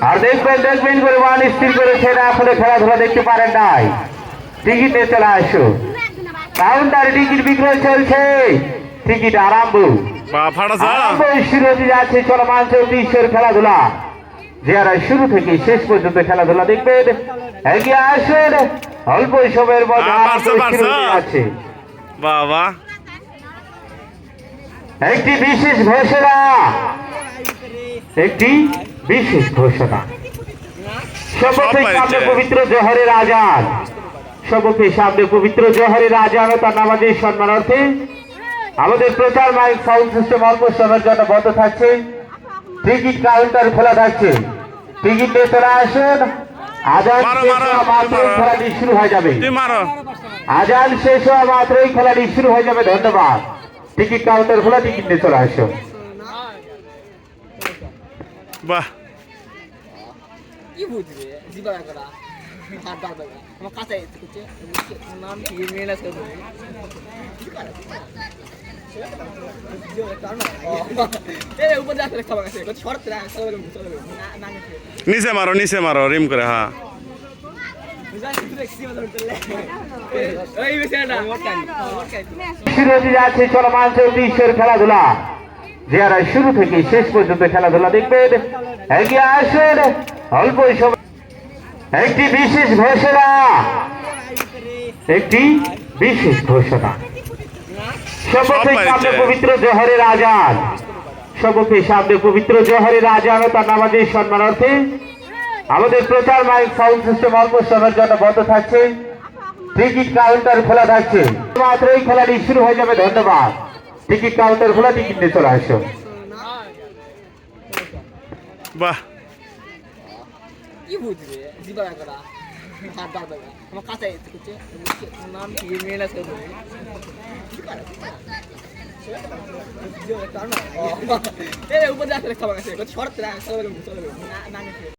আর দেখবেন দেখবেন করে মান স্থির করেছে না এখনও খেলাধুলা দেখতে পারেন নাই। টিকিট চলে আসো। কাউন্টারে টিকিট বিক্রয় চলছে। টিকিট আরম্ভ। শুরু যাচ্ছে চলমান চৌত্রিশের খেলাধুলা। যারা শুরু থেকে শেষ পর্যন্ত খেলাধুলা দেখবেন এগিয়ে আসেন। অল্প সময়ের মধ্যে আ, আরম্ভ বাড়ছে, শুরু হতে বাড়ছে। যাচ্ছে বাবা। একটি বিশেষ ঘোষণা। একটি বিশেষ ঘোষণা। সবকে সামনে পবিত্র জহরের আজান। সবকে সামনে পবিত্র জহরের আজান তার নামাজের সম্মানার্থে আমাদের প্রচার মাইক সাউন্ড সিস্টেম অল্প সময়ের জন্য বন্ধ থাকছে। টিকিট কাউন্টার খোলা থাকছে। টিকিট নিয়ে চলে আসুন। আজান শেষ হওয়া মাত্রই খেলাটি শুরু হয়ে যাবে। আজান শেষ হওয়া মাত্রই খেলাটি শুরু হয়ে যাবে। ধন্যবাদ। টিকিট কাউন্টার খোলা টিকিট নিয়ে চলে আসুন। বাহ। কি বুঝবে? জিবা করা। হাত দাও আমার কাছে এসেছে নাম কি? মেলা করে দেবে এই উপর যাচ্ছে খাবার কাছে। কত শর্ট রা চলে গেল চলে গেল না না নিচে মারো নিচে মারো রিম করে হ্যাঁ। চলমান চৌত্রিশের খেলাধুলা। যারা শুরু থেকে শেষ পর্যন্ত খেলাধুলা দেখবেন। এগিয়ে আসেন অল্প সময়। একটি বিশেষ ঘোষণা। একটি বিশেষ ঘোষণা। সবকে সামনে পবিত্র জহরের আজান। সবকে সামনে পবিত্র জহরের আজান ও তার নামাজের সম্মানার্থে আমাদের প্রচার মাইক সাউন্ড সিস্টেম অল্প সময়ের জন্য বন্ধ থাকছে। টিকিট কাউন্টার খোলা থাকছে। মাত্রই খেলাটি শুরু হয়ে যাবে। ধন্যবাদ। টিকিট কাউন্টার খোলা টিকিট নিয়ে চলে আসো। বাহ। কি বুঝবে? জিবা করা হাত দাও দাও। আমার কাছে নাম কি? মেলা করে দেবে এই উপর যাচ্ছে খাবার গেল না না।